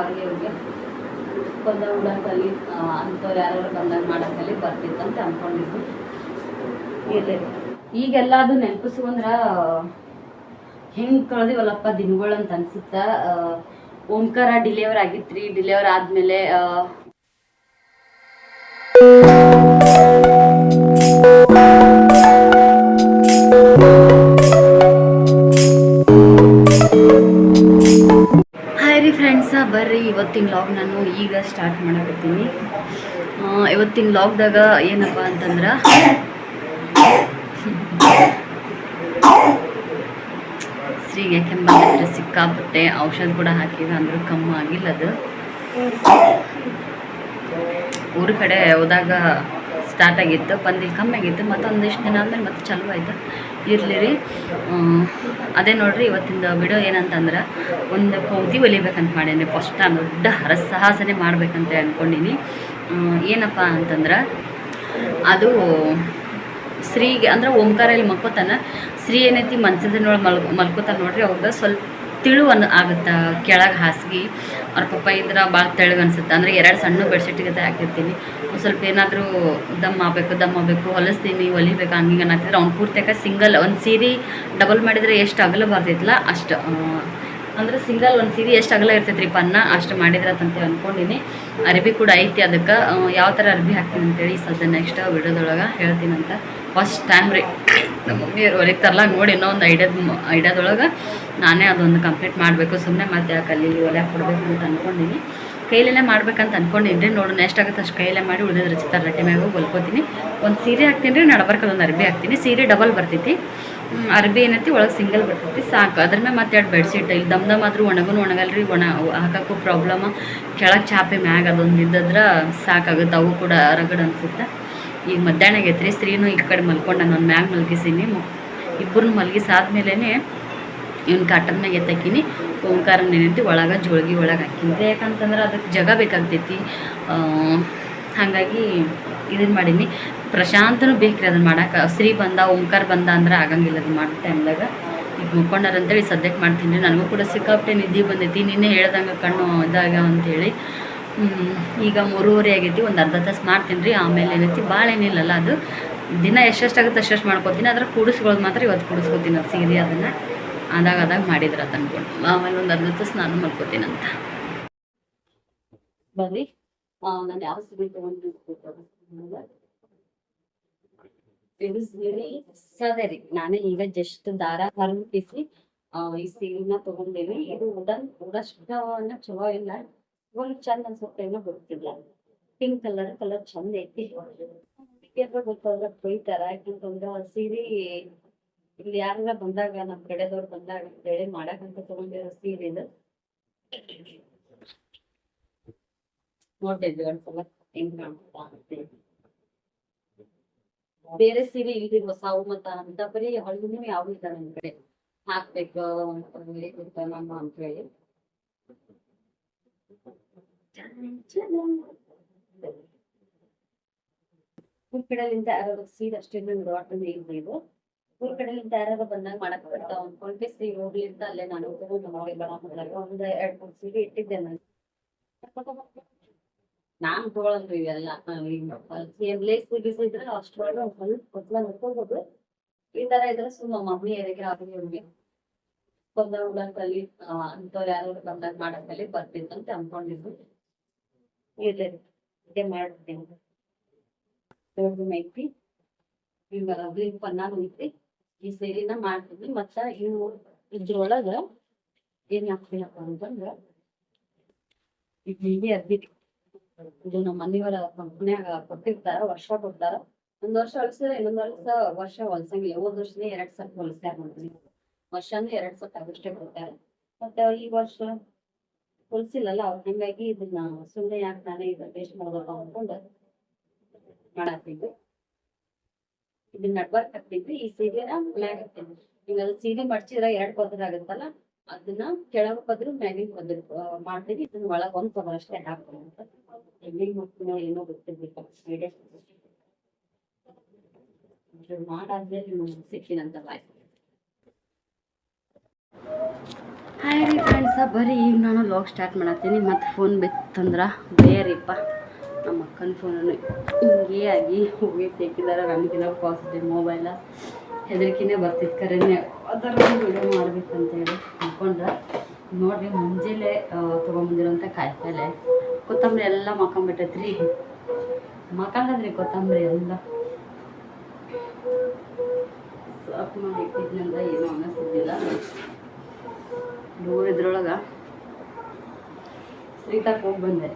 ಅವ್ರಿಗೆ ಇವ್ರಿಗೆ ಕೊಂದ ಉಡಕಲ್ಲಿ ಅಂಥವ್ರು ಯಾರು ಬಂದಾಗ ಮಾಡಕ್ಕಲ್ಲಿ ಬರ್ತಿತ್ತಂತ ಅಂದ್ಕೊಂಡಿದ್ವಿ ಇರಲಿ. ಈಗೆಲ್ಲ ಅದು ನೆನಪಿಸ್ಕೊಂಡ್ರ, ಹೆಂಗ್ ಕಳ್ದಿವಲ್ಲಪ್ಪ ದಿನಗಳು ಅಂತ ಅನ್ಸುತ್ತ. ಓಂಕಾರ ಡಿಲಿವರ್ ಆಗಿತ್ರಿ. ಡಿಲಿವರ್ ಆದ್ಮೇಲೆ ಇವತ್ತಿನ ಲಾಗ್ ನಾನು ಈಗ ಸ್ಟಾರ್ಟ್ ಮಾಡಕತ್ತೀನಿ. ಇವತ್ತಿನ ಲಾಗ್ದಾಗ ಏನಪ್ಪ ಅಂತಂದ್ರೆ ಸ್ತ್ರೀಗೆ ಕೆಮ್ಮಂದ್ರೆ ಸಿಕ್ಕಾಪಟ್ಟೆ ಔಷಧ ಕೂಡ ಹಾಕಿದ ಅಂದ್ರೆ ಕಮ್ಮಿ ಆಗಿಲ್ಲ ಅದು. ಊರ ಕಡೆ ಹೋದಾಗ ಸ್ಟಾರ್ಟ್ ಆಗಿತ್ತು ಇಲ್ಲಿ ಕಮ್ಮಿ ಆಗಿತ್ತು ಮತ್ತೊಂದಿಷ್ಟು ದಿನ ಆದಮೇಲೆ ಮತ್ತೆ ಚಲೋ ಆಯಿತು. ಇರಲಿ ರೀ. ಅದೇ ನೋಡ್ರಿ ಇವತ್ತಿಂದು ವಿಡಿಯೋ ಏನಂತಂದ್ರೆ ಒಂದು ಕೌದಿ ಹೊಲಿಬೇಕಂತ ಮಾಡೀನಿ ಫಸ್ಟ್ ನಾನು ದೊಡ್ಡ ಹರಸಾಹಸನೆ ಮಾಡ್ಬೇಕಂತ ಅಂದ್ಕೊಂಡೀನಿ ಆ, ಏನಪ್ಪ ಅಂತಂದ್ರೆ ಅದು ಸ್ತ್ರೀಗೆ ಅಂದ್ರೆ ಓಂಕಾರ ಇಲ್ಲಿ ಶ್ರೀ ಸ್ತ್ರೀ ಏನೈತಿ ನೋಡಿ ಮಲ್ ಮಲ್ಕೋತಾನೆ ನೋಡ್ರಿ ಅವ್ರಿಗೆ ಸ್ವಲ್ಪ ತಿಳು ಅನ್, ಆಗುತ್ತೆ? ಕೆಳಗೆ ಹಾಸಿಗೆ. ಅವ್ರ ಪಪ್ಪ ಇದ್ರೆ ಭಾಳ ತೆಳಗೆ ಅನ್ಸುತ್ತೆ. ಅಂದರೆ ಎರಡು ಸಣ್ಣ ಬೆಡ್ಶೀಟ್ಗೆ ಹಾಕಿರ್ತೀನಿ ಸ್ವಲ್ಪ ಏನಾದರೂ ದಮ್ ಆಗಬೇಕು ದಮ್ ಆಗಬೇಕು, ಹೊಲಿಸ್ತೀನಿ, ಹೊಲಿಬೇಕು ಹಂಗೆ ಅನ್ನತ್ತಿದ್ರೆ ಅವ್ನು ಪೂರ್ತಿಯಾಗ ಸಿಂಗಲ್. ಒಂದು ಸೀರೆ ಡಬಲ್ ಮಾಡಿದರೆ ಎಷ್ಟು ಅಗಲ ಬರ್ತೈತಲ್ಲ ಅಷ್ಟು. ಅಂದರೆ ಸಿಂಗಲ್ ಒಂದು ಸೀರೆ ಎಷ್ಟು ಅಗಲ ಇರ್ತೈತ್ರಿ ಪನ್ನ ಅಷ್ಟು ಮಾಡಿದ್ರತ್ತಂತ ಅಂದ್ಕೊಂಡಿನಿ ಅರಬಿ ಕೂಡ ಐತಿ ಅದಕ್ಕೆ. ಯಾವ ಥರ ಅರಬಿ ಹಾಕ್ತೀನಿ ಅಂತೇಳಿ ಸದ್ಯ ನೆಕ್ಸ್ಟ್ ವಿಡಿಯೋದೊಳಗೆ ಹೇಳ್ತೀನಂತ. ಫಸ್ಟ್ ಟೈಮ್ ರೀ. ನಮ್ಮ ಮಮ್ಮಿಯವ್ರು ಹೊಲಿತಾರಲ್ಲ ನೋಡಿ ಇನ್ನೂ ಒಂದು ಐಡಿಯಾದ ಐಡಿಯಾದೊಳಗೆ ನಾನೇ ಅದೊಂದು ಕಂಪ್ಲೀಟ್ ಮಾಡಬೇಕು. ಸುಮ್ಮನೆ ಮತ್ತೆ ಯಾಕೆ ಅಲ್ಲಿ ಹೊಲ್ಯಾಕೆ ಕೊಡಬೇಕು ಅಂತ ಅಂದ್ಕೊಂಡಿನಿ ಕೈಲೇ ಮಾಡ್ಬೇಕಂತ ಅಂದ್ಕೊಂಡಿನಿ ರೀ ನೋಡು ನೆಕ್ಸ್ಟ್ ಆಗುತ್ತೆ ಅಷ್ಟು ಕೈಲೇ ಮಾಡಿ ಉಳಿದ ರಚಿತಾರೆ ರಟ್ಟೆ ಮ್ಯಾಗ ಹೊಲ್ಕೋತೀನಿ ಒಂದು ಸೀರೆ ಹಾಕ್ತೀನಿ ರೀ ಒಂದು ಅರ್ಬಿ ಹಾಕ್ತೀನಿ. ಸೀರೆ ಡಬಲ್ ಬರ್ತೈತಿ. ಅರ್ಬಿ ಏನೈತಿ, ಒಳಗೆ ಸಿಂಗಲ್ ಬರ್ತೈತಿ. ಸಾಕು. ಅದ್ರ ಮೇಲೆ ಮತ್ತೆ ಎರಡು ಬೆಡ್ಶೀಟ್ ಇಲ್ಲಿ ದಮ್ ದಮ್ ಆದ್ರೂ ಒಣಗೂ ಒಣಗಲ್ರಿ, ಒಣ, ಹಾಕಕ್ಕೂ ಪ್ರಾಬ್ಲಮ್ ಕೆಳಗೆ ಚಾಪೆ ಮ್ಯಾಗ ಅದೊಂದು ಇದ್ದದ್ರ ಸಾಕಾಗುತ್ತೆ. ಅವು ಕೂಡ ರಗಡ್ ಅನ್ಸುತ್ತೆ. ಈಗ ಮಧ್ಯಾಹ್ನ ಆಗೈತ್ರಿ ಸ್ತ್ರೀನು ಈ ಕಡೆ ಮಲ್ಕೊಂಡು, ನಾನು ಮ್ಯಾಗ ಮಲ್ಗಿಸೀನಿ. ಇಬ್ಬರನ್ನ ಇವನ್ ಇವ್ನ ಕಾಟನ್ಯಾಗ ಎತ್ತಾಕಿನಿ. ಓಂಕಾರ ನೆನೆತಿ ಒಳಗೆ ಜೋಳ್ಗಿ ಒಳಗೆ ಹಾಕಿನಿ. ಯಾಕಂತಂದ್ರೆ ಅದಕ್ಕೆ ಜಗ ಬೇಕಾಗ್ತೈತಿ. ಹಾಗಾಗಿ ಇದನ್ನು ಮಾಡೀನಿ. ಪ್ರಶಾಂತನೂ ಬೇಕ್ರಿ ಅದನ್ನು ಮಾಡಕ್ಕೆ ಸ್ತ್ರೀ ಬಂದ, ಓಂಕಾರ ಬಂದ ಅಂದ್ರೆ ಆಗಂಗಿಲ್ಲ ಅದು ಮಾಡೋ ಟೈಮ್ದಾಗ. ಈಗ ಮುಕ್ಕೊಂಡಾರ ಅಂತೇಳಿ ಸದ್ಯಕ್ಕೆ ಮಾಡ್ತೀನಿ. ನನಗೂ ಕೂಡ ಸಿಕ್ಕಾಪಟ್ಟೆ ನಿದ್ದೆ ಬಂದೈತಿ. ನಿನ್ನೆ ಹೇಳ್ದಂಗೆ ಕಣ್ಣು ಇದಾಗ ಅಂತೇಳಿ. ಈಗ ಮೂರುವರೆ ಆಗೈತಿ, ಒಂದು ಅರ್ಧ ತಾಸು ಮಾಡ್ತೀನಿ ರೀ ಆಮೇಲೆ ಏನೈತಿ ಭಾಳ ಏನಿಲ್ಲಲ್ಲ ಅದು. ದಿನ ಎಷ್ಟೆಷ್ಟಾಗುತ್ತೆ ಅಷ್ಟೆಷ್ಟು ಮಾಡ್ಕೊತೀನಿ, ಅದ್ರ ಕೂಡಿಸ್ಕೊಳ್ಳೋದು ಮಾತ್ರ ಇವತ್ತು ಕೂಡಿಸ್ಕೊತೀನಿ ಅದು ಸೀರೆ ಅದನ್ನು. ಆದಾಗ ಆದಾಗ ಮಾಡಿದ್ರೆ ಅದು ಅನ್ಕೊಂಡು. ಆಮೇಲೆ ಒಂದು ಅರ್ಧ ತಾಸು ನಾನು ಮಾಡ್ಕೋತೀನಿ ಅಂತ. ಬರ್ರಿ. ನಾನು ಯಾವ ಸೀರೆ ತಗೊಂಡು ಇದು ಸೀರೆ ಸದೇ ರೀ ನಾನೇ ಈಗ ಜಸ್ಟ್ ದಾರ ಹರಪಿಸಿ ಈ ಸೀರೆನ ತಗೊಂಡೇನಿ. ಇದು ಉಡನ್ ಉಡಷ್ಟವನ್ನ ಚಲೋ ಇಲ್ಲ. ಇವಾಗ ಚಂದ ಅನ್ಸುತ್ತೆ ಏನೋ ಗೊತ್ತಿಲ್ಲ. ಪಿಂಕ್ ಕಲರ್ ಕಲರ್ ಚಂದ ಐತಿ. ಗೊತ್ತಾದ್ರೆ ಬೈತಾರ ಯಾಕಂತಂದ್ರ ಸೀರೆ ಇಲ್ಲಿ ಯಾರ ಬಂದಾಗ, ನಮ್ ಕಡೆದವ್ರು ಬಂದಾಗ ಅಂತೇಳಿ ಮಾಡಕಂತ ತಗೊಂಡಿರೋ ಸೀರೆ ಇದು. ಬೇರೆ ಸೀರೆ ಇಲ್ರಿ ಹೊಸಾವು ಮತ್ತ ಅಂತ ಬರೀ ಹಳ್ಳಿನೂ ಯಾವ ಇದ್ದಾರೆ ನಮ್ ಕಡೆ. ಹಾಕ್ಬೇಕು ನಮ್ಮ ಅಂತ ಹೇಳಿ. ಯಾರು ಸೀರೆ ಅಷ್ಟೇ ನಂಗೆ ಒಟ್ಟು ನೀವು ಊರ್ ಕಡೆಲಿಂದ ಯಾರಾದ್ರೂ ಬಂದಾಗ ಮಾಡಕ್ ಬರ್ತಾವ ಅನ್ಕೊಂಡ್ರೆ ಸೀರೆ ಹೋಗ್ಲಿಂದ ಅಲ್ಲೇ ನಾನು ಒಂದ್ ಎರಡ್ ಮೂರ್ ಸೀರೆ ಇಟ್ಟಿದ್ದೆ ನಾನು. ನಾನ್ ತಗೊಳಲ್ರಿ ಇವೆಲ್ಲ. ಸೇಮ್ ಲೇಸ್ ಸ್ವಲ್ಪ ಕೊತ್ಲ ನೋಡ್ಕೋಬಹುದು ಈ ತರ ಇದ್ರೆ ಸುಮ್ಮ ಮಮ್ಮಿ ಎದಕ್ಕೆ ಅವ್ರಿಗೆ ಇವ್ರಿಗೆ ಬಂದ ಉಡಕಲ್ಲಿ ಅಂತವ್ರು ಯಾರು ಬಂದಾಗ ಮಾಡಕ್ಕಲ್ಲಿ ಅಂತ ಅನ್ಕೊಂಡಿದ್ರು ಇರ್ಲಿ, ಇದೆ ಮಾಡ್ತೀನಿ. ದೊಡ್ಡ ಈಗ ಗ್ರೀನ್ ಪನ್ನಾನು ಐತಿ ಈ ಸೇರಿನ ಮಾಡ್ತೀನಿ. ಮತ್ತ ಇವು ಇದ್ರೊಳಗ ಏನ್ ಹಾಕ್ತೀನಪ್ಪ ಅಂತಂದ್ರ ಹಿಂಗೆ ಅರ್ಬಿ ಇದು ನಮ್ಮ ಮನೆಯವರ ಕಂಪ್ನ್ಯಾಗ ಕೊಟ್ಟಿರ್ತಾರ, ವರ್ಷ ಕೊಡ್ತಾರ. ಒಂದ್ ವರ್ಷ ಹೊಲ್ಸಿದ್ರೆ ಇನ್ನೊಂದ್ ವರ್ಷ ವರ್ಷ ಹೊಲ್ಸಂಗಿಲ್ಲ. ಹೋದ್ ವರ್ಷನೇ ಎರಡ್ ಸಲ ಹೊಲ್ಸ್ಯಾರ ನೋಡ್ರಿ ವರ್ಷ ಅಂದ್ರೆ ಎರಡ್ ಸಲ ಅಷ್ಟೇ ಕೊಡ್ತಾರೆ ಮತ್ತೆ ಈ ವರ್ಷ ಹೊಲ್ಸಿಲ್ಲಲ್ಲ ಅವ್ರ ಹಂಗಾಗಿ ಇದನ್ನ ಸುಮ್ನೆ ಯಾಕೆ ನಾನೇ ಇದನ್ನ ವೇಸ್ಟ್ ಮಾಡೋದು ಅನ್ಕೊಂಡು ಮಾಡಾಕ್ತಿದ್ವಿ ಇದನ್ನ ನಡ್ಬರ್ಕ್ ಹಾಕ್ತಿದ್ವಿ ಈ ಸೀರೆನ ಮ್ಯಾಗ ಹಾಕ್ತಿದ್ವಿ ಈಗ ಅದು ಸೀರೆ ಮಡ್ಚಿದ್ರ ಎರಡ್ ಪದ್ರ ಆಗುತ್ತಲ್ಲ, ಅದನ್ನ ಕೆಳಗ್ ಪದ್ರು ಮ್ಯಾಗಿನ ಪದ್ರ ಮಾಡ್ತೀವಿ ಇದನ್ನ ಒಳಗ್ ಒಂದ್ ಪದ್ರ ಅಷ್ಟೇ ಹಾಕ್ತೀವಿ ಅಂತ. ಹೆಂಗ್ ಹೋಗ್ತೀನೋ ಏನೋ ಗೊತ್ತಿರ್ಬೇಕು ಐಡಿಯಾ ಮಾಡಾದ್ಮೇಲೆ ಸಿಕ್ಕಿನಂತ ಬಾಯ್ ಹಾಯ್ ರೀ ಫ್ರೆಂಡ್ಸ ಬರೀ ಈಗ ನಾನು ಲಾಗ್ ಸ್ಟಾರ್ಟ್ ಮಾಡತ್ತೀನಿ. ಮತ್ತು ಫೋನ್ ಬಿತ್ತಂದ್ರೆ ಬೇರೆಪ್ಪ. ನಮ್ಮ ಅಕ್ಕನ ಫೋನನ್ನು ಹಿಂಗೇ ಆಗಿ ಹೋಗಿ ತೆಗಿದಾರೆ ನನಗಿನ ಪಾಸಿಟಿವ್ ಮೊಬೈಲ ಹೆದರಿಕೆನೇ ಬರ್ತಿತ್ತು ಕರೆನೇ ಅದರ ವಿಡಿಯೋ ಮಾಡ್ಬೇಕಂತೇಳಿ ಅಂದ್ಕೊಂಡ್ರೆ ನೋಡಿರಿ, ಮುಂಜಾನೆ ತೊಗೊಂಬಂದಿರೋಂಥ ಕಾಯಿಪಲ್ಲೆ. ಕೊತ್ತಂಬರಿ ಎಲ್ಲ ಮಕ್ಕಂಬಿಟ್ಟೈತ್ರಿ. ಮಕ್ಕಂದ್ರಿ ಕೊತ್ತಂಬರಿ ಎಲ್ಲ. ಸಾಫ್ ಮಾಡಿ ಇಟ್ಟಿದ್ನಂದ ಏನೂ ಅನ್ನಿಸ್ತಿದ್ದಿಲ್ಲ ದೂರ ಇದ್ರೊಳಗೆ ಶ್ರೀತಾಕ್ ಹೋಗಿ ಬಂದೆ.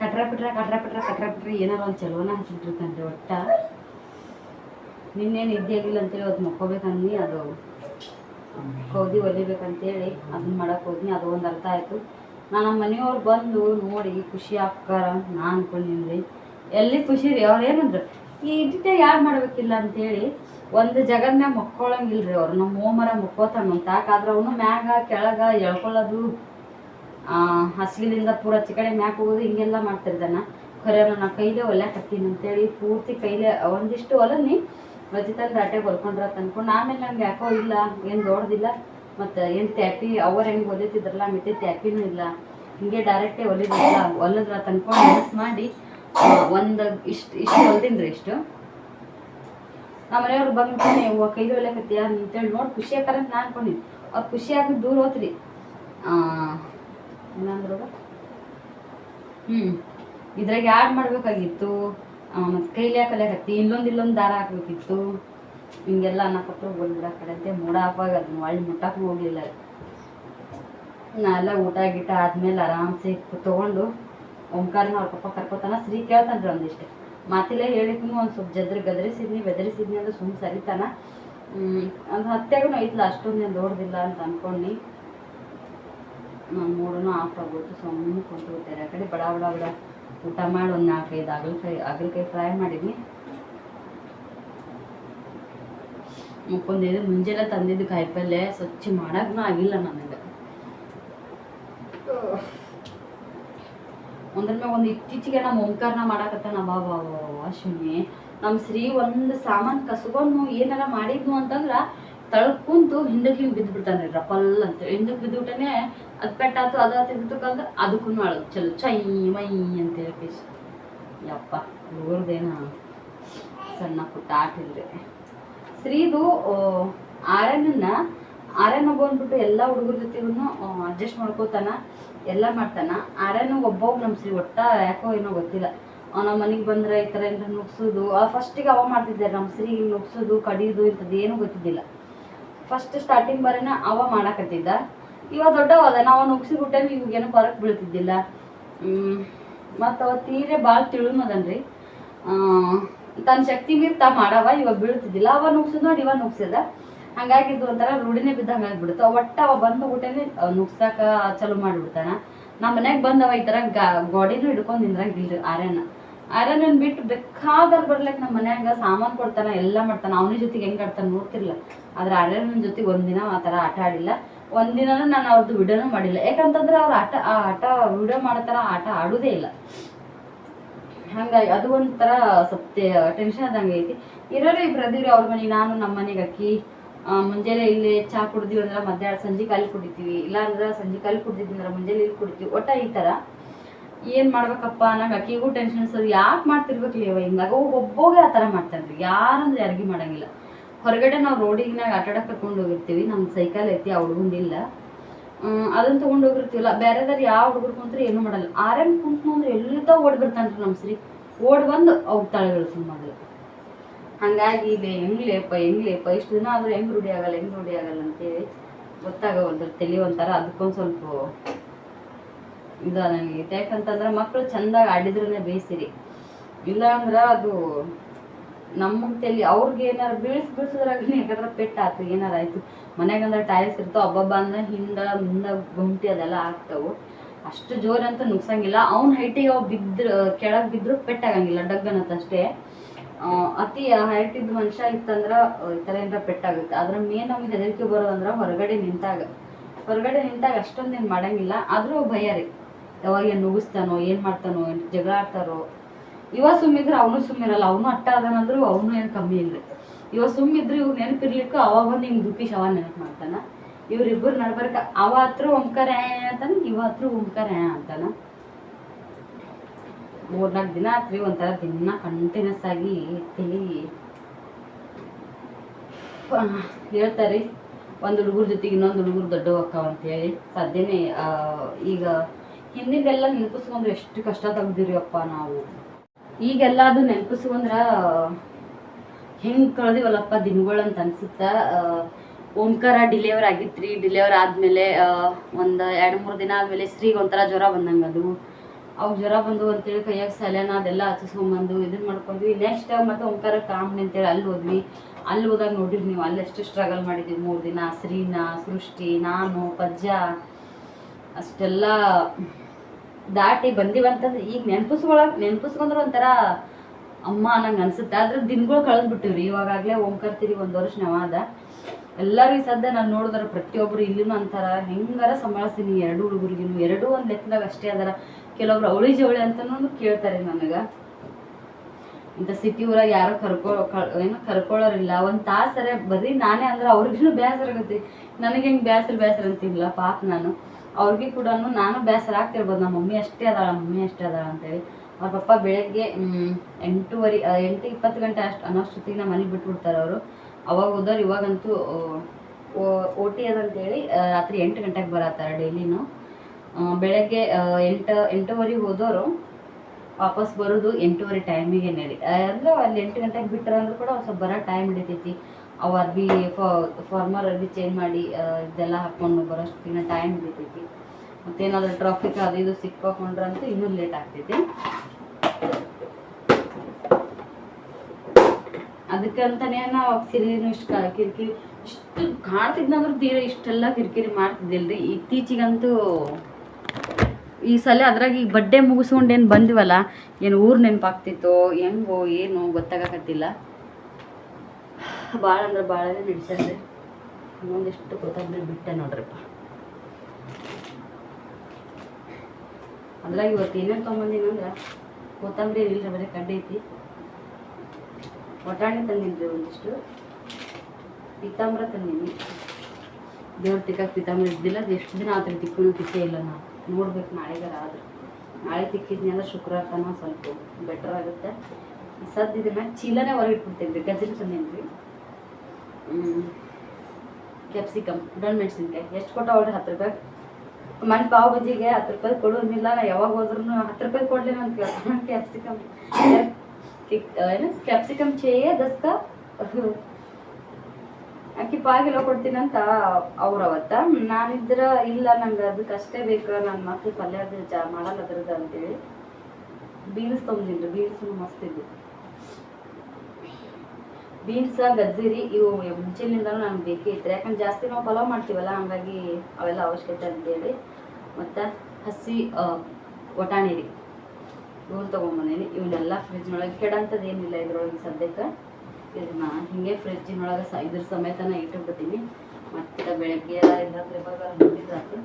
ಕಟ್ರ ಪಿಟ್ರ ಕಟ್ರ ಪಿಟ್ರ ಕಟ್ರ ಪಿಟ್ರ ಏನಾರ ಒಂದು ಚಲೋನ ಹಚ್ಚಿಟ್ಟಿರ್ತಾನೆ ಒಟ್ಟ. ನಿನ್ನೇನು ಇದ್ದೇಗಿಲ್ಲ ಅಂತೇಳಿ ಅದು ಮಕ್ಕೋಬೇಕಂದು ಅದು ಕೌದಿ ಹೊಲಿಬೇಕಂತೇಳಿ ಅದನ್ನ ಮಾಡಕ್ಕೆ ಹೋದ್ನಿ, ಅದು ಒಂದು ಅರ್ಥ ಆಯಿತು. ನಾನು ನಮ್ಮ ಮನೆಯವ್ರು ಬಂದು ನೋಡಿ, ಖುಷಿ ಆಗ್ತಾರ ನಾನು ಅನ್ಕೊಂಡಿನಿ ರೀ ಎಲ್ಲಿ ಖುಷಿ ರೀ, ಅವ್ರು ಏನಂದ್ರು, ಈ ಇದ್ದ ಯಾರು ಮಾಡಬೇಕಿಲ್ಲ ಅಂತೇಳಿ ಒಂದು ಜಗದ ಮ್ಯಾಗ ಮಕ್ಕೊಳಂಗಿಲ್ರಿ ಅವ್ರು ನಮ್ಮ ಹೋಮರ ಮಕ್ಕೋತಾನ. ತಾಕಾದ್ರೆ ಅವನು ಮ್ಯಾಗ, ಕೆಳಗ ಎಳ್ಕೊಳ್ಳೋದು ಹಸಿಲಿಂದ ಪೂರ ಚಿಕಡೆ ಮ್ಯಾಕ್ ಹೋಗೋದು, ಹಿಂಗೆಲ್ಲ ಮಾಡ್ತಿರ್ದಾನ ಖರೆ ನಾನು ಕೈಲೇ ಹೊಲ್ಯಾಕತ್ತೀನಿ ಅಂತೇಳಿ ಪೂರ್ತಿ ಕೈಲೇ ಒಂದಿಷ್ಟು ಹೊಲನಿ ರಜಿತಂದು ದಾಟೆ ಬರ್ಕೊಂಡ್ರ ಅನ್ಕೊಂಡು ಆಮೇಲೆ ನಂಗೆ ಯಾಕೋ ಇಲ್ಲ, ಏನು ದೊಡ್ಡದಿಲ್ಲ ಮತ್ತು ಏನು ಟ್ಯಾಪಿ ಅವ್ರು ಹೆಂಗೆ ಹೊಲಿತಿದ್ರಲ್ಲ, ಮಿತಿ ಟ್ಯಾಪಿನೂ ಇಲ್ಲ. ಹಿಂಗೆ ಡೈರೆಕ್ಟೇ ಹೊಲಿದಿಲ್ಲ ಹೊಲದ್ರ ತಂದ್ಕೊಂಡು ಮಿಸ್ ಮಾಡಿ ಒಂದು ಇಷ್ಟು ಇಷ್ಟು ಹೊಲ್ದಿನ್ರಿ ಇಷ್ಟು. ನಮ್ಮ ಮನೆಯವ್ರು ಬಂದ್ಬಿಟ್ಟು ನೀವು ಕೈಲಿ ಹೊಲಿಯಕತ್ತೀಯ ಅಂತೇಳಿ ನೋಡಿ ಖುಷಿ ಅಂತ ನಾ ಅನ್ಕೊಂಡಿದ್ದೆ ಅವ್ರು ಖುಷಿ ಆಗಿ ದೂರ ಹೋತ್ರಿ. ಏನಂದ್ರು ಹ್ಞೂ ಇದ್ರಾಗ ಯಾಡ್ ಮಾಡಬೇಕಾಗಿತ್ತು? ಮತ್ತು ಕೈಲಿ ಹಾಕಲಿಕತ್ತಿ ಇಲ್ಲೊಂದು ಇಲ್ಲೊಂದು ದಾರ ಹಾಕ್ಬೇಕಿತ್ತು. ಹಿಂಗೆಲ್ಲ ಅನ್ನಕತ್ರು ಬಂದ್ಬಿಡ ಕಡೆ ಅಂತ ಮೂಡ ಹಾಕುವಾಗ ಅದನ್ನ ಒಳ್ಳೆ ಮುಟ್ಟಕ್ಕೂ ಹೋಗಿಲ್ಲ ನಾ ಎಲ್ಲ ಊಟ ಗೀಟ ಆದ್ಮೇಲೆ ಆರಾಮ್ಸಿ ತೊಗೊಂಡು ಓಂಕಾರನ ಅವ್ರ ಪಪ್ಪ ಕರ್ಕೋತಾನ, ಶ್ರೀ ಕೇಳ್ತಾನ್ರಿ ಒಂದಿಷ್ಟು. ಮಾತಿಲ್ಲ ಹೇಳಿದ್ನು ಒಂದು ಸ್ವಲ್ಪ ಜದ್ರ ಗದರಿಸಿದ್ನಿ, ಬೆದರಿಸಿದ್ನಿ ಅಂದ್ರೆ ಸುಮ್ಮನೆ ಸರಿತಾನ. ಅಂದ್ರೆ ಹತ್ಯಾಗೂ ಐತ್ಲ ಅಷ್ಟೊಂದೇನು ದೊಡ್ಡದಿಲ್ಲ ಅಂತ ಅನ್ಕೊಂಡು. ನಮ್ಮ ಮೂಡೂ ಆಫ್ ಆಗ್ಬಿಟ್ಟು ಸುಮ್ಮನೆ ಕುಂತ್ಬಿಟ್ಟಾರೆ ಆ ಕಡೆ ಬಡ ಬಡ ಬಡ. ಊಟ ಮಾಡಿ, ಒಂದು ನಾಲ್ಕೈದು ಅಗಲಕಾಯಿ ಅಗಲಕಾಯಿ ಫ್ರೈ ಮಾಡಿದ್ನಿ. ಮುಕ್ಕೊಂದಿದ್ದು ಮುಂಜಾನೆ ತಂದಿದ್ದು ಕಾಯಿಪಲ್ಲೆ, ಸ್ವಚ್ಛ ಮಾಡೋಕ್ಕೂ ಆಗಿಲ್ಲ ನನಗೆ ಒಂದ್ರ ಮ್ಯಾಗ ಒಂದು ಇತ್ತೀಚಿಗೆ ನಮ್ಮ ಓಂಕಾರನ ಮಾಡಾಕತ್ತಾನ ಬಾ ಬಾ ಅಶ್ವಿನಿ ನಮ್ಮ ಶ್ರೀ ಒಂದು ಸಾಮಾನು ಕಸ್ಕೊಂಡು ಏನಾರ ಮಾಡಿದ್ನು ಅಂತಂದ್ರ ತಳಗ್ ಹಿಂದಕ್ಕೆ ಹಿಂಗೆ ಬಿದ್ದು ಬಿಡ್ತಾನೆ ರಪಲ್ ಅಂತ. ಹಿಂದಕ್ಕೆ ಬಿದ್ದುಬಿಟ್ಟನೆ ಅದು ಪೆಟ್ಟಾತು ಅದು ತಿಂತಕ್ಕಂದ್ರೆ ಅದಕ್ಕೂ ಅಳು ಚಲ್, ಚೈ, ಮೈ ಅಂತ ಹೇಳಿ ಯಪ್ಪ ಇವ್ರದ್ದೇನ ಸಣ್ಣ ಪುಟ್ಟ ಆಟಿಲ್ರಿ ಶ್ರೀದು ಆರ್ಯನನ್ನ, ಆರ್ಯನ ಬಂದ್ಬಿಟ್ಟು ಎಲ್ಲ ಹುಡುಗರ ಜೊತೆಗೂ ಅಡ್ಜಸ್ಟ್ ಮಾಡ್ಕೋತಾನ. ಎಲ್ಲ ಮಾಡ್ತಾನ. ಆರೇನು ಒಬ್ಬ ನಮ್ಮ ಶ್ರೀ ಒಟ್ಟ ಯಾಕೋ ಏನೋ ಗೊತ್ತಿಲ್ಲ. ನಮ್ಮ ಮನೆಗೆ ಬಂದ್ರೆ ಈ ಥರ ಏನಾರ ನುಗ್ಸೋದು. ಫಸ್ಟಿಗೆ ಅವ ಮಾಡ್ತಿದ್ದೆ ನಮ್ಮ ಶ್ರೀ ನುಗ್ಸೋದು, ಕಡಿಯೋದು ಇಂಥದ್ದು ಏನೂ ಗೊತ್ತಿದ್ದಿಲ್ಲ. ಫಸ್ಟ್ ಸ್ಟಾರ್ಟಿಂಗ್ ಬರೇನ ಅವ ಮಾಡಾಕತ್ತಿದ್ದ. ಇವ ದೊಡ್ಡವ ಅದನ ನಾವು ನುಗ್ಸಿ ಬಿಟ್ಟೆ ಇವಾಗೇನು ಹೊರಗೆ ಬೀಳ್ತಿದ್ದಿಲ್ಲ. ಮತ್ತು ಅವ ತೀರೆ ಭಾಳ ತಿಳುನದನ್ರಿ ತನ್ನ ಶಕ್ತಿ ಮೀರಿ ತಾ ಮಾಡವ ಇವಾಗ ಬೀಳ್ತಿದ್ದಿಲ್ಲ. ಅವ ನುಗ್ಸೋದು ನೋಡಿ, ಇವ ನುಗ್ಸಿದ. ಹಂಗಾಗಿ ಇದು ಒಂಥರ ರೂಢಿನೇ ಬಿದ್ದಂಗೆ ಆಗ್ಬಿಡುತ್ತೆ. ಒಟ್ಟ ಅವ ಬಂದ ಊಟನೇ ನುಗ್ಸಾಕ ಚಲೋ ಮಾಡಿಬಿಡ್ತಾನ. ನಮ್ಮ ಮನ್ಯಾಗ ಬಂದವ ಈ ಥರ ಗಾ ಹಿಡ್ಕೊಂಡ್ ಹಿಡ್ಕೊಂಡು ನಿಂದ್ರಂಗಿಲ್ರಿ ಆರ್ಯನ. ಆರ್ಯನ ಬಿಟ್ಟು ಬೇಕಾದ್ರೆ ಬರ್ಲಿಕ್ಕೆ ನಮ್ಮ ಮನ್ಯಾಗ ಸಾಮಾನು ಕೊಡ್ತಾನ, ಎಲ್ಲ ಮಾಡ್ತಾನ. ಅವನ ಜೊತೆಗೆ ಹೆಂಗೆ ಆಡ್ತಾನೆ ನೋಡ್ತಿರ್ಲ. ಆದ್ರೆ ಆರ್ಯನ ಜೊತೆಗೆ ಒಂದಿನ ಆ ಥರ ಆಟ ಆಡಿಲ್ಲ. ಒಂದಿನನೂ ನಾನು ಅವ್ರದ್ದು ವಿಡಿಯೋನೂ ಮಾಡಿಲ್ಲ. ಯಾಕಂತಂದ್ರೆ ಅವ್ರ ಆಟ, ಆ ಆಟ, ವಿಡಿಯೋ ಮಾಡೋ ಆಟ ಆಡೋದೇ ಇಲ್ಲ. ಹಂಗಾಗಿ ಅದು ಒಂಥರ ಸ್ವಲ್ಪ ಟೆನ್ಷನ್ ಆದಂಗೆ ಐತಿ. ಇರೋರು ಇಬ್ರು ಅವ್ರ ಮನೆಗೆ ನಾನು ನಮ್ಮ ಮನೆಗೆ ಅಕ್ಕಿ ಮುಂಜಾನೆ ಇಲ್ಲಿ ಚಹಾ ಕುಡಿದ್ವಿ ಅಂದ್ರೆ ಮಧ್ಯಾಹ್ನ ಸಂಜೆ ಕಾಲಿ ಕುಡಿತೀವಿ. ಇಲ್ಲ ಅಂದ್ರೆ ಸಂಜೆ ಕಾಲಿ ಕುಡಿದಿದ್ವಿ ಅಂದ್ರೆ ಮುಂಜಾನೆ ಇಲ್ಲಿ ಕುಡಿತೀವಿ. ಒಟ್ಟ ಈ ಥರ ಏನು ಮಾಡ್ಬೇಕಪ್ಪ ನಂಗೆ ಅಕ್ಕಿಗೂ ಟೆನ್ಷನ್ ಸರ್. ಯಾಕೆ ಮಾಡ್ತಿರ್ಬೇಕು ಇವ ಹಿಂಗಾಗ ಒಬ್ಬೋಗೆ ಆ ಥರ ಯಾರು ಯಾರಂದ್ರೆ ಯಾರಿಗೂ ಮಾಡಂಗಿಲ್ಲ. ಹೊರಗಡೆ ನಾವು ರೋಡಿನಾಗ ಆಟಾಡಕ್ಕೆ ಕರ್ಕೊಂಡು ಹೋಗಿರ್ತೀವಿ. ನಮ್ಮ ಸೈಕಲ್ ಐತಿ, ಆ ಹುಡುಗಂದಿಲ್ಲ ಅದನ್ನ ತೊಗೊಂಡು ಹೋಗಿರ್ತೀವಲ್ಲ ಬೇರೆದಾರು ಯಾವ ಹುಡುಗರು ಕುಂತ್ರೆ ಏನೂ ಮಾಡಲ್ಲ. ಆರಾಮ್ ಕುಂತ್ನು ಅಂದ್ರೆ ಎಲ್ಲ ಓಡಿ ಬರ್ತಾನೆ ರೀ ನಮ್ಮ ಶ್ರೀ ಓಡಿ ಬಂದು ಅವ್ರ ತಳಗಳು ಮೊದಲು ಹಂಗಾಗಿ ಇದೆ ಹೆಂಗ್ಲೇಪ ಹೆಂಗ್ಲೇಪ ಇಷ್ಟು ದಿನ ಆದ್ರೆ ಹೆಂಗ್ ರೂಢಿ ಆಗಲ್ಲ, ಹೆಂಗ್ ರೂಢಿ ಆಗಲ್ಲ ಅಂತೇಳಿ ಗೊತ್ತಾಗವಲ್ದು ತಲೆ ಒಂಥರ ಅದಕ್ಕೊಂದು ಸ್ವಲ್ಪ ಇದು ನನಗೆ ಯಾಕಂತಂದ್ರೆ ಮಕ್ಕಳು ಚಂದಾಗಿ ಆಡಿದ್ರೇ ಬೇಯಿಸಿರಿ. ಇಲ್ಲ ಅಂದ್ರೆ ಅದು ನಮ್ಮ ತಲೆ ಅವ್ರಿಗೆ ಏನಾರು ಬೀಳ್ಸಿ ಬೀಳ್ಸಿದ್ರಾಗ ಯಾಕಂದ್ರೆ ಪೆಟ್ಟಾಯ್ತು ಏನಾರು ಆಯ್ತು. ಮನೆಗಂದ್ರೆ ಟೈಲ್ಸ್ ಇರ್ತಾವ ಹಬ್ಬಬ್ಬ ಅಂದ್ರೆ ಹಿಂದ ಮುಂದೆ ಗುಂಟಿ ಅದೆಲ್ಲ ಆಗ್ತಾವು. ಅಷ್ಟು ಜೋರಂತ ನುಗ್ಸಂಗಿಲ್ಲ. ಅವ್ನ ಹೈಟಿಗೆ ಅವು ಬಿದ್ರು ಕೆಳಗೆ ಬಿದ್ರು ಪೆಟ್ಟಾಗಂಗಿಲ್ಲ ಡಗ್ಗನತ್ತ ಅಷ್ಟೇ ಅತಿ ಹೈಟ್ ಇದ್ದ ಮನುಷ್ಯ ಇತ್ತಂದ್ರ ಈ ಥರ ಏನಾರ ಪೆಟ್ಟಾಗುತ್ತೆ. ಅದ್ರ ಮೇನ್ ನಮ್ಗೆ ಹೆದರಿಕೆ ಬರೋದಂದ್ರೆ ಹೊರಗಡೆ ನಿಂತಾಗ. ಹೊರಗಡೆ ನಿಂತಾಗ ಅಷ್ಟೊಂದೇನು ಮಾಡಂಗಿಲ್ಲ. ಆದರೂ ಭಯ ರೀ. ಯಾವಾಗ ಏನು ನುಗ್ಗಿಸ್ತಾನೋ, ಏನು ಮಾಡ್ತಾನೋ, ಏನು ಜಗಳ ಆಡ್ತಾರೋ. ಇವ ಸುಮ್ಮಿದ್ರೆ ಅವನು ಸುಮ್ಮಿರಲ್ಲ. ಅವನು ಅಟ್ಟ ಅದನಂದ್ರು ಅವನು ಏನು ಕಮ್ಮಿ ಇಲ್ಲ. ಇವ ಸುಮ್ಮಿದ್ರೆ ಇವ್ ನೆನಪಿರ್ಲಿಕ್ಕೂ ಅವಾಗ ಬಂದು ಹಿಂಗೆ ದುಪ್ಪಿ ಶವ ನೆನಪು ಮಾಡ್ತಾನ. ಇವ್ರಿಬ್ಬರು ನಡ್ಬರ್ಕ, ಅವ ಹತ್ರ ಓಂಕಾರ ಅಂತಾನ, ಇವ ಹತ್ರ ಅಂತಾನ. ಮೂರ್ನಾಲ್ಕು ದಿನ ಆತ್ರಿ ಒಂಥರ ದಿನ ಕಂಟಿನ್ಯೂಸ್ ಆಗಿ ಆ, ಹೇಳ್ತಾರೆ ಒಂದು ಹುಡುಗರ ಜೊತೆಗೆ ಇನ್ನೊಂದು ಹುಡುಗರು ದೊಡ್ಡ ಅಂತ ಅಂತೇಳಿ. ಸದ್ಯನೇ ಈಗ ಹಿಂದಿಂದೆಲ್ಲ ನೆನಪಿಸ್ಕೊಂಡ್ರೆ ಎಷ್ಟು ಕಷ್ಟ ಅಪ್ಪ ನಾವು. ಈಗೆಲ್ಲ ಅದು ನೆನಪಿಸ್ಕೊಂಡ್ರ ಹೆಂಗೆ ಕಳೆದಿವಲ್ಲಪ್ಪ ದಿನಗಳು ಅಂತ ಅನ್ಸುತ್ತ? ಓಂಕಾರ ಡಿಲಿವರ್ ಆಗಿತ್ರಿ. ಡಿಲಿವರ್ ಆದಮೇಲೆ ಒಂದು ಎರಡು ಮೂರು ದಿನ ಆದ್ಮೇಲೆ ಸ್ತ್ರೀಗೆ ಒಂಥರ ಜ್ವರ ಬಂದಂಗೆ ಅದು ಅವು ಜ್ವರ ಬಂದು ಅಂತೇಳಿ ಕೈಯಾಗ ಸಲೇನ ಅದೆಲ್ಲ ಹಚ್ಚಿಸ್ಕೊಂಬಂದು ಇದನ್ನ ಮಾಡ್ಕೊಂಡ್ವಿ. ನೆಕ್ಸ್ಟ್ ಮತ್ತೆ ಓಂಕಾರ ಕಾಮಣಿ ಅಂತೇಳಿ ಅಲ್ಲಿ ಹೋದ್ವಿ. ಅಲ್ಲಿ ಹೋದಾಗ ನೋಡಿರಿ ನೀವು, ಅಲ್ಲೆಷ್ಟು ಸ್ಟ್ರಗಲ್ ಮಾಡಿದ್ವಿ ಮೂರು ದಿನ. ಶ್ರೀನಾ ಸೃಷ್ಟಿ, ನಾನು, ಪಜ್ಜ, ಅಷ್ಟೆಲ್ಲ ದಾಟಿ ಬಂದಿವಂತಂದ್ರೆ ಈಗ ನೆನ್ಪಿಸ್ಕೊಳಕ್, ನೆನ್ಪಿಸ್ಕೊಂಡ್ರೆ ಒಂಥರ ಅಮ್ಮ ನಂಗೆ ಅನ್ಸುತ್ತೆ. ಆದ್ರೆ ದಿನಗಳು ಕಳೆದ್ಬಿಟ್ಟಿವ್ರಿ. ಇವಾಗಲೇ ಓಂಕರ್ತೀರಿ ಒಂದು ವರ್ಷ ನವಾದ ಎಲ್ಲರೂ ಈ ಸದ್ಯ ನಾನು ನೋಡಿದ್ರೆ ಪ್ರತಿಯೊಬ್ಬರು ಇಲ್ಲಿನೂ ಅಂತಾರ, ಹೆಂಗಾರ ಸಂಭಾಳಿಸ್ತೀನಿ ಎರಡು ಹುಡುಗರಿಗೂ ಎರಡೂ ಒಂದು ಲೆಕ್ಕದಾಗ ಅಷ್ಟೇ ಅದಾರ. ಕೆಲವೊಬ್ರು ಅವಳಿ ಜವಳಿ ಅಂತನೂ ಕೇಳ್ತಾರೆ ನನಗೆ. ಇಂಥ ಸಿಟಿ ಊರಾಗ ಯಾರು ಕರ್ಕೊ ಏನು ಕರ್ಕೊಳ್ಳೋರಿಲ್ಲ. ಒಂದು ತಾಸರೆ ಬರೀ ನಾನೇ ಅಂದ್ರೆ ಅವ್ರಿಗೂ ಬೇಸರ ಆಗುತ್ತೆ. ನನಗೆ ಹೆಂಗೆ ಬೇಸರ ಬೇಸರ ಅಂತಿಲ್ಲ ಪಾಪ ನಾನು. ಅವ್ರಿಗೆ ಕೂಡ ನಾನು ಬೇಸರ ಆಗ್ತಿರ್ಬೋದು. ನಮ್ಮ ಮಮ್ಮಿ ಅಷ್ಟೇ ಅದಾಳ, ಮಮ್ಮಿ ಅಷ್ಟೇ ಅದಾಳ ಅಂತೇಳಿ. ಅವ್ರ ಪಪ್ಪ ಬೆಳಗ್ಗೆ ಎಂಟೂವರೆ ಎಂಟು ಇಪ್ಪತ್ತು ಗಂಟೆ ಅಷ್ಟು ಅನ್ನೋಷ್ಟೊತ್ತಿಗೆ ನಮ್ಮ ಮನೆಗೆ ಬಿಟ್ಬಿಡ್ತಾರೆ ಅವರು. ಅವಾಗ ಹೋದವ್ರು ಇವಾಗಂತೂ, ಓ ಟಿ ಅದಂತೇಳಿ ರಾತ್ರಿ ಎಂಟು ಗಂಟೆಗೆ ಬರತ್ತಾರೆ ಡೈಲಿನೂ. ಬೆಳಗ್ಗೆ ಎಂಟು ಎಂಟೂವರೆಗೆ ಹೋದವರು ವಾಪಸ್ ಬರೋದು ಎಂಟೂವರೆ ಟೈಮಿಗೆ ನಡಿ ಅಂದ್ರೆ ಅಲ್ಲಿ ಎಂಟು ಗಂಟೆಗೆ ಬಿಟ್ಟರೆ ಅಂದ್ರೂ ಕೂಡ ಸ್ವಲ್ಪ ಬರೋ ಟೈಮ್ ಹಿಡಿತೈತಿ. ಅವು ಅರ್ಬಿ ಫಾರ್ಮರ್ ಅರ್ಬಿ ಚೇಂಜ್ ಮಾಡಿ ಇದೆಲ್ಲ ಹಾಕ್ಕೊಂಡು ಬರೋಷ್ಟಿನ ಟೈಮ್ ಹಿಡಿತೈತಿ. ಮತ್ತೇನಾದರೂ ಟ್ರಾಫಿಕ್ ಅದು ಇದು ಸಿಕ್ಕಾಕೊಂಡ್ರಂತೂ ಇನ್ನೂ ಲೇಟ್ ಆಗ್ತೈತಿ. ಅದಕ್ಕಂತಾನೆ ನಾವು ಸಿರಿನು ಇಷ್ಟು ಕಿರಿಕಿರಿ ಇಷ್ಟು ಕಾಣ್ತಿದ್ನಂದ್ರೆ ತೀರ ಇಷ್ಟೆಲ್ಲ ಕಿರಿಕಿರಿ ಮಾಡ್ತಿದ್ದಿಲ್ರಿ. ಇತ್ತೀಚಿಗಂತೂ ಈ ಸಲ ಅದ್ರಾಗ ಈಗ ಬಡ್ಡೆ ಮುಗಿಸ್ಕೊಂಡು ಏನು ಬಂದಿವಲ್ಲ, ಏನು ಊರು ನೆನಪಾಗ್ತಿತ್ತೋ, ಹೆಂಗೋ, ಏನು ಗೊತ್ತಾಗಕತ್ತಿಲ್ಲ. ಭಾಳ ಅಂದ್ರೆ ಭಾಳನೇ ನಡ್ಸ್ಯಾರ್ರಿ ಇನ್ನೊಂದಿಷ್ಟು ಕೊತ್ತಂಬರಿ ಬಿಟ್ಟೆ ನೋಡ್ರಿಪ್ಪ. ಅದ್ರಾಗ ಇವತ್ತು ಏನೇನು ತೊಗೊಂಬಂದಿನಿ ಅಂದ್ರೆ, ಕೊತ್ತಂಬರಿ ಇಲ್ಲ ಬರೀ ಕಡ್ಡಿ ಐತಿ. ಒಟಾಣಿ ಒಂದಿಷ್ಟು. ಪೀತಾಂಬರ ತಂದೀನಿ. ದೇವ್ರ ತಿಕ್ಕಕ್ಕೆ ಪೀತಾಂಬ್ರ ಇದ್ದಿಲ್ಲ, ಅದು ಎಷ್ಟು ದಿನ ಆದ್ರೆ ತಿಕ್ಕೂ ತಿಕ್ಕೇ ಇಲ್ಲ ನಾವು. ನೋಡ್ಬೇಕು ನಾಳೆಗಾರ ಆದ್ರೆ. ನಾಳೆ ತಿಕ್ಕಿದ್ನೆಲ್ಲ ಶುಕ್ರವಾರ ತನಕ ಸ್ವಲ್ಪ ಬೆಟರ್ ಆಗುತ್ತೆ. ಸದ್ಯ ಇದನ್ನ ಚೀಲನೇ ಹೊರಗೆ ಇಟ್ಬಿಡ್ತೀನಿ ರೀ ಗಜಲ್ ತಂದೇನಿ ರೀ ಕ್ಯಾಪ್ಸಿಕಮ್ ಡೊಣ್ ಮೆಣಸಿನ್ಕಾಯಿ, ಎಷ್ಟು ಕೊಟ್ಟ ಅವ್ರಿ ಹತ್ತು ರೂಪಾಯಿ. ಮನೆ ಪಾವ್ ಬಜಿಗೆ ಹತ್ತು ರೂಪಾಯಿ ಕೊಡೋದಿಲ್ಲ ನಾ ಯಾವಾಗ ಹೋದ್ರೂ ಹತ್ತು ರೂಪಾಯಿ ಕೊಡಲಿಲ್ಲ ಕೇಳ್ತಾನೆ. ಕ್ಯಾಪ್ಸಿಕಮ್ ಏನು? ಕ್ಯಾಪ್ಸಿಕಮ್ ಚೇಯೇ, ದಸ್ಕ ಅಕ್ಕಿ ಪಾಗಿಲ್ಲ ಕೊಡ್ತೀನಂತ ಅವ್ರ ಅವತ್ತ? ನಾನಿದ್ರ ಇಲ್ಲ, ನಂಗೆ ಅದಕ್ಕೆ ಅಷ್ಟೇ ಬೇಕು ನನ್ನ ಮಕ್ಳು ಪಲ್ಯ ಅದು ಜಾ ಮಾಡಲ್ಲ ಅದ್ರದ್ದು ಅಂತೇಳಿ. ಬೀನ್ಸ್ ತೊಗೊಂಡಿನ್ರಿ ಬೀನ್ಸ್ ಮಸ್ತ್ ಇದ್ವು. ಬೀನ್ಸ್, ಗಜ್ಜರಿ, ಇವು ಮುಂಚಿನಿಂದಲೂ ನಂಗೆ ಬೇಕೇ ಇತ್ತು. ಯಾಕಂದ್ರೆ ಜಾಸ್ತಿ ನಾವು ಪಲಾವ್ ಮಾಡ್ತೀವಲ್ಲ, ಹಂಗಾಗಿ ಅವೆಲ್ಲ ಅವಶ್ಯಕತೆ ಅಂತೇಳಿ. ಮತ್ತು ಹಸಿ ವಟಾಣಿ ರೀ. ಇವನ್ ತೊಗೊಂಬಂದೀನಿ ಇವನ್ನೆಲ್ಲ ಫ್ರಿಜ್ನೊಳಗೆ ಕೆಡಂಥದ್ದು ಏನಿಲ್ಲ ಇದ್ರೊಳಗೆ ಸದ್ಯಕ್ಕೆ. ಇದನ್ನ ಹಿಂಗೆ ಫ್ರಿಜ್ಜಿನೊಳಗೆ ಇದ್ರ ಸಮೇತನ ಇಟ್ಟುಬಿಡ್ತೀನಿ ಮತ್ತು ಬೆಳಗ್ಗೆ ಇಲ್ಲಾಂದ್ರೆ ಇವಾಗ ನೋಡಿದ್ರಾತು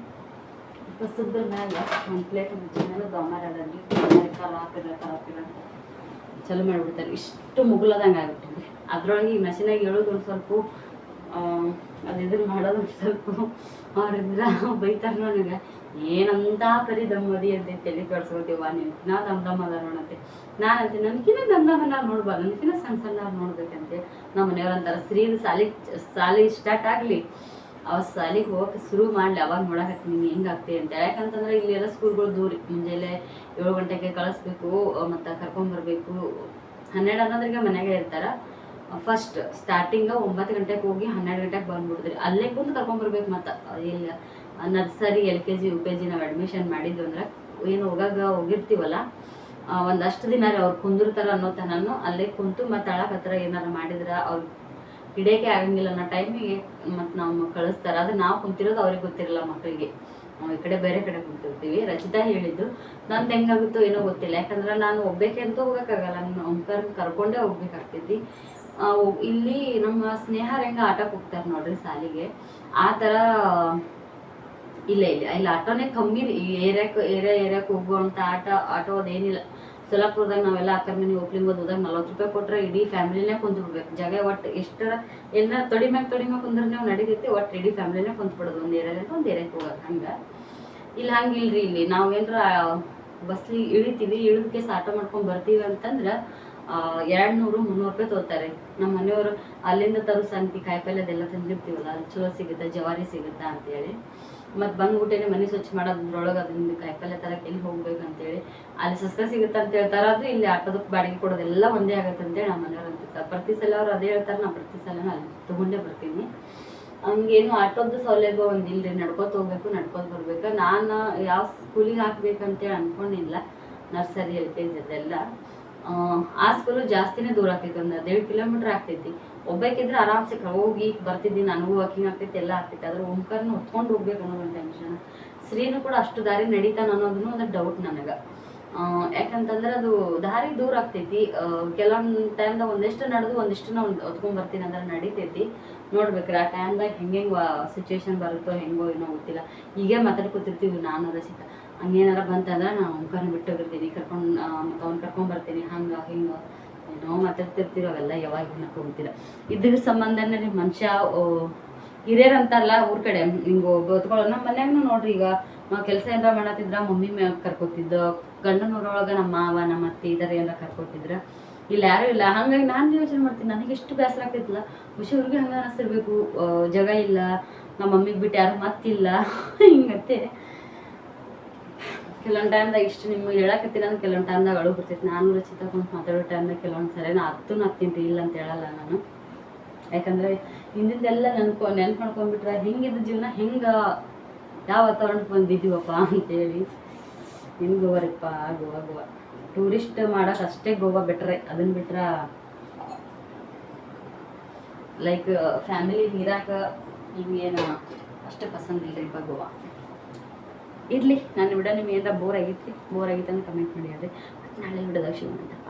ಮ್ಯಾಗ ಒಂದು ಪ್ಲೇಟ್ ಮುಚ್ಚಿ ಮೇಲೆ ದೊಮಾರ ಖಾರ ಹಾಕಿಲ್ಲ ಅಂತ ಚಲೋ ಮಾಡಿಬಿಡ್ತಾರೆ. ಇಷ್ಟು ಮುಗುಲದಂಗೆ ಆಗ್ಬಿಟ್ಟಿದೆ ಅದ್ರೊಳಗೆ ಈ ಮಷಿನಾಗ ಹೇಳೋದು ಒಂದು ಸ್ವಲ್ಪ ಅದು ಮಾಡೋದು ಒಂದು ಸ್ವಲ್ಪ ಅವ್ರಿಂದ ಬೈತಾರೆ ನನಗೆ ಏನಂತ ಪರಿ ದಮ್ಮದಿ ಅಂತ ತಲೆ ಕಳ್ಸ್ಕೊತೀವ ನೀವು. ದಮ್ ದಮ್ ಅದ ನೋಡಂತೆ ನಾನು ನನಗಿನ ಎಲ್ಲ ನೋಡ್ಬಾರ್ದು ನನಗಿನ್ನ ಸಣ್ಣ ಸಣ್ಣ ನೋಡ್ಬೇಕಂತೆ. ನಮ್ಮ ಮನೆಯವ್ರು ಅಂತಾರೆ, ಸ್ತ್ರೀದು ಸಾಲಿ ಸಾಲಿ ಸ್ಟಾರ್ಟ್ ಆಗಲಿ. ಅವ ಸಾಲಿಗೆ ಹೋಗಕ್ಕೆ ಶುರು ಮಾಡಲಿ, ಅವಾಗ ನೋಡಕ್ಕೆ ನಿಮ್ಗೆ ಹೆಂಗೆ ಆಗ್ತಿ? ಅಂತ ಯಾಕಂತಂದ್ರೆ ಇಲ್ಲಿ ಎಲ್ಲ ಸ್ಕೂಲ್ಗಳು ದೂರ, ಮುಂಜಾನೆ ಏಳು ಗಂಟೆಗೆ ಕಳಿಸ್ಬೇಕು, ಮತ್ತು ಕರ್ಕೊಂಬರ್ಬೇಕು ಹನ್ನೆರಡು ಹನ್ನೊಂದರಿಗೆ ಮನೆಗೆ ಇರ್ತಾರೆ. ಫಸ್ಟ್ ಸ್ಟಾರ್ಟಿಂಗ ಒಂಬತ್ತು ಗಂಟೆಗೆ ಹೋಗಿ ಹನ್ನೆರಡು ಗಂಟೆಗೆ ಬಂದ್ಬಿಡ್ತೀರಿ ಅಲ್ಲೇ ಕುಂತು ಕರ್ಕೊಂಬರ್ಬೇಕು ಮತ್ತು. ಇಲ್ಲ, nursery, L K G, U K G ನಾವು ಅಡ್ಮಿಷನ್ ಮಾಡಿದ್ವಿ ಅಂದ್ರೆ, ಏನು ಹೋಗಾಗ ಹೋಗಿರ್ತೀವಲ್ಲ. ಒಂದಷ್ಟು ದಿನ ಅವ್ರು ಕುಂದಿರ್ತಾರ ಅನ್ನೋ ತನನು ಅಲ್ಲೇ ಕುಂತು ಮತ್ತು ಅಳಕ್ ಹತ್ರ ಏನಾರ ಮಾಡಿದ್ರೆ ಅವ್ರು ಹಿಡಿಯೋಕೆ ಆಗಂಗಿಲ್ಲ ಅನ್ನೋ ಟೈಮಿಗೆ ಮತ್ತು ನಾವು ಕಳಿಸ್ತಾರೆ. ಅದು ನಾವು ಕುಂತಿರೋದು ಅವ್ರಿಗೆ ಗೊತ್ತಿರಲ್ಲ ಮಕ್ಕಳಿಗೆ ಈ ಕಡೆ ಬೇರೆ ಕಡೆ ಕುಂತಿರ್ತೀವಿ. ರಚಿತಾ ಹೇಳಿದ್ದು, ನಂದು ಹೆಂಗಾಗುತ್ತೋ ಏನೋ ಗೊತ್ತಿಲ್ಲ. ಯಾಕಂದ್ರೆ ನಾನು ಒಬ್ಬಕ್ಕೆ ಅಂತ ಹೋಗೋಕ್ಕಾಗಲ್ಲ. ನಾನು ಅಂಕರ್ ಕರ್ಕೊಂಡೇ ಹೋಗ್ಬೇಕಾಗ್ತೈತಿ. ಇಲ್ಲಿ ನಮ್ಮ ಸ್ನೇಹ ಹೆಂಗ ಆಟಕ್ಕೆ ಹೋಗ್ತಾರೆ ನೋಡ್ರಿ ಸಾಲಿಗೆ. ಆ ಥರ ಇಲ್ಲ ಇಲ್ಲ, ಇಲ್ಲಿ, ಆಟೋನೇ ಕಮ್ಮಿ ಏರಿಯಾಕ್ಕೆ ಏರಿಯಾ ಏರಿಯಾಕ್ಕೆ ಹೋಗುವಂಥ ಆಟ ಆಟೋ ಅದೇನಿಲ್ಲ ಸೊಲ್ಲಾಪುರದಾಗ ನಾವೆಲ್ಲ ಅಕ್ಕರ ಮನೆ ಓಪ್ಲಿಂಗ್ ಹೋದಾಗ ನಲ್ವತ್ತು ರೂಪಾಯಿ ಕೊಟ್ರೆ ಇಡೀ ಫ್ಯಾಮಿಲಿನೇ ಕುಂತು ಬಿಡ್ಬೇಕು ಜಾಗ ಒಟ್ಟು ಎಷ್ಟರ ಎಲ್ಲ ತೊಡಿ ಮ್ಯಾಗ ತೊಡಿ ಮ್ಯಾಗ ಕುಂದ್ರೆ ನೀವು ನಡೀತೈತಿ, ಒಟ್ಟು ಇಡೀ ಫ್ಯಾಮಿಲಿನೇ ಕುಂತು ಬಿಡೋದು ಒಂದು ಏರಿಯಾದಿಂದ ಒಂದು ಏರಿಯಾಕ್ಕೆ ಹೋಗೋದು ಹಂಗೆ. ಇಲ್ಲಿ, ಹಂಗಿಲ್ರಿ ಇಲ್ಲಿ. ನಾವು ಏನಾರ ಬಸ್ಲಿ ಇಳಿತೀವಿ ಇಳಿದಕ್ಕೆ ಆಟೋ ಮಾಡ್ಕೊಂಡು ಬರ್ತೀವಿ ಅಂತಂದ್ರೆ ಎರಡು ನೂರು ಮುನ್ನೂರು ರೂಪಾಯಿ ತಗೋತಾರೆ ನಮ್ಮ ಮನೆಯವರು ಅಲ್ಲಿಂದ ತರೋ ಸಂತಿ, ಕಾಯಿಪಲ್ಲೆ ಅದೆಲ್ಲ ತಂದಿರ್ತೀವಲ್ಲ, ಅದು ಚಲೋ ಸಿಗುತ್ತೆ, ಜವಾರಿ ಸಿಗುತ್ತಾ ಅಂತೇಳಿ. ಮತ್ತು ಬಂದ್ಬಿಟ್ಟೇನೆ ಮನೆ ಸ್ವಚ್ಛ ಮಾಡೋದ್ರೊಳಗೆ ಅದರಿಂದ ಕಾಯಿಪಲ್ಲೆ ತರಕ್ಕೆ ಎಲ್ಲಿ ಹೋಗ್ಬೇಕು ಅಂತೇಳಿ. ಅಲ್ಲಿ ಸಸ್ತ ಸಿಗುತ್ತೆ ಅಂತ ಹೇಳ್ತಾರ ಅದು ಇಲ್ಲಿ ಆಟೋದಕ್ಕೆ ಬಾಡಿಗೆ ಕೊಡೋದೆಲ್ಲ ಒಂದೇ ಆಗುತ್ತೆ ಅಂತೇಳಿ ನಮ್ಮ ಮನೆಯವ್ರು ಅಂತಿರ್ತಾರೆ. ಪ್ರತಿ ಸಲ ಅವ್ರು ಅದೇ ಹೇಳ್ತಾರೆ, ನಾನು ಪ್ರತಿ ಸಲನೂ ಅಲ್ಲಿ ತೊಗೊಂಡೇ ಬರ್ತೀನಿ. ಹಂಗೇನು ಆಟೋದ್ದು ಸೌಲಭ್ಯ ಒಂದಿಲ್ರಿ ನಡ್ಕೋತ ಹೋಗ್ಬೇಕು, ನಡ್ಕೋತ ಬರ್ಬೇಕು. ನಾನು ಯಾವ ಸ್ಕೂಲಿಗೆ ಹಾಕ್ಬೇಕಂತೇಳಿ ಅನ್ಕೊಂಡಿಲ್ಲ ನರ್ಸರಿ ಎಲ್ ಕೆ ಜಿ ಅದೆಲ್ಲ ಆ, ಸ್ಕೂಲು ಜಾಸ್ತಿನೇ ದೂರ ಆಗ್ತೈತಿ ಒಂದು ಹದಿನೇಳು ಕಿಲೋಮೀಟ್ರ್ ಆಗ್ತೈತಿ ಒಬ್ಬಾಕಿದ್ರೆ ಆರಾಮ್ಸೆ ಹೋಗಿ ಬರ್ತಿದ್ದಿ ನನಗೂ ವಾಕಿಂಗ್ ಆಗ್ತೈತಿ ಎಲ್ಲ ಆಗ್ತೈತಿ ಆದ್ರೆ ಓಂಕಾರನ ಹೊತ್ಕೊಂಡು ಹೋಗ್ಬೇಕು ಅನ್ನೋ ಒಂದು ಟೆನ್ಷನ್ ಶ್ರೀನು ಕೂಡ ಅಷ್ಟು ದಾರಿ ನಡೀತಾನ ಅನ್ನೋದನ್ನು ಒಂದು ಡೌಟ್ ನನಗೆ. ಯಾಕಂತಂದ್ರೆ ಅದು ದಾರಿ ದೂರ ಆಗ್ತೈತಿ ಕೆಲವೊಂದು ಟೈಮ್ದಾಗ ಒಂದಿಷ್ಟು ನಡೆದು ಒಂದಿಷ್ಟು ನಾವು ಹೊತ್ಕೊಂಡ್ ಬರ್ತೀನಿ ಅಂದ್ರೆ ನಡೀತೈತಿ. ನೋಡ್ಬೇಕ್ರಿ ಆ ಟೈಮ್ದಾಗ ಹೆಂಗೆ ಸಿಚುವೇಶನ್ ಬರುತ್ತೋ ಹೆಂಗೋ ಏನೋ ಗೊತ್ತಿಲ್ಲ. ಹೀಗೆ ಮಾತಾಡ್ಕೊತಿರ್ತೀವಿ ನಾನು ರಸಿಕ. ಹಂಗೇನಾರ ಬಂತಂದ್ರೆ ನಾನು ಅಂಕನ ಬಿಟ್ಟು ಹೋಗಿರ್ತೀನಿ ಕರ್ಕೊಂಡು ಮತ್ತು ಅವ್ನು ಕರ್ಕೊಂಡ್ ಬರ್ತೀನಿ, ಹಂಗೆ, ಹಿಂಗೆ, ಏನೋ ಮಾತಾಡ್ತಿರ್ತೀವಿ, ಅವೆಲ್ಲ ಯಾವಾಗ ಏನಕ್ಕೆ ಹೋಗ್ತಿಲ್ಲ ಇದ್ರ ಸಂಬಂಧನೇ ಮನುಷ್ಯ ಹಿರಿಯರ್ ಅಂತಾರಲ್ಲ ಊರ್ ಕಡೆ, ಹಿಂಗೆ ಬದುಕೊಳ್ಳೋ ನಮ್ಮ ಮನ್ಯಾಗನು ನೋಡ್ರಿ ಈಗ, ನಾವು ಕೆಲಸ ಏನಾರ ಮಾಡತ್ತಿದ್ರ ಮಮ್ಮಿ ಮ್ಯಾಗ ಕರ್ಕೋತಿದ್ದ, ಗಂಡನೂರೊಳಗೆ ನಮ್ಮ ಮಾವ ನಮ್ಮ ಅತ್ತೆ ಇದರ ಏನಾರ ಕರ್ಕೋತಿದ್ರ. ಇಲ್ಲಿ ಯಾರೂ ಇಲ್ಲ, ಹಂಗಾಗಿ ನಾನು ಯೋಚನೆ ಮಾಡ್ತೀನಿ, ನನಗೆ ಎಷ್ಟು ಬೇಸರ ಆಗ್ತೈತಲ್ಲ ಖುಷಿಯವ್ರಿಗೆ ಹಂಗೆ ಅನಿಸ್ತಿರ್ಬೇಕು ಜಾಗ ಇಲ್ಲ ನಮ್ಮ ಮಮ್ಮಿಗೆ ಬಿಟ್ಟು ಯಾರು ಮತ್ತಿಲ್ಲ ಹಿಂಗತ್ತೆ ಕೆಲವೊಂದು ಟೈಮ್ದಾಗ ಇಷ್ಟು ನಿಮ್ಗೆ ಹೇಳಕತ್ತೀನಿ ಅಂದ್ರೆ ಕೆಲವೊಂದು ಟೈಮ್ದಾಗ ಅಳು ಬರ್ತೈತಿ ನಾನು ರಚಿತ ಕುಂತು ಮಾತಾಡೋ ಟೈಮ್ದಾಗ ಕೆಲವೊಂದು ಸರಿ ನಾ ಹತ್ತು ಹತ್ತೀನಿ ಇಲ್ಲ ಅಂತ ಹೇಳಲ್ಲ ನಾನು. ಯಾಕಂದರೆ ಹಿಂದಿಂದೆಲ್ಲ ನೆನ್ಕೊ ನೆನ್ಪು ಮಾಡ್ಕೊಂಡ್ಬಿಟ್ರೆ ಹೆಂಗಿದ್ದ ಜೀವನ ಹೆಂಗೆ, ಯಾವ ವಾತಾವರಣಕ್ಕೆ ಬಂದಿದ್ದೀವಪ್ಪ ಅಂತೇಳಿ. ಇನ್ನು ಗೋವಾರಿಪ್ಪ, ಗೋವಾ ಗೋವಾ. ಟೂರಿಸ್ಟ್ ಮಾಡೋಕೆ ಅಷ್ಟೇ ಗೋವಾ ಬೆಟ್ರೆ. ಅದನ್ನು ಬಿಟ್ರೆ ಲೈಕ್ ಫ್ಯಾಮಿಲಿ ಇರಾಕ ಹಿಂಗೇನು ಅಷ್ಟು ಪಸಂದ್ ಇಲ್ಲರಿಪ್ಪ ಗೋವಾ. ಇರಲಿ, ನಾನು ವಿಡಿಯೋ ನಿಮ್ಗೆ ಏನಾರ ಬೋರ್ ಆಗೈತಿ ಬೋರ್ ಆಗೈತೆ ಅಂತ ಕಮೆಂಟ್ ಮಾಡಿ ಅದೇ ನಾಳೆ ವಿಡಿಯೋದಾಗ ಸಿಗೋಣ ಬಾಯ್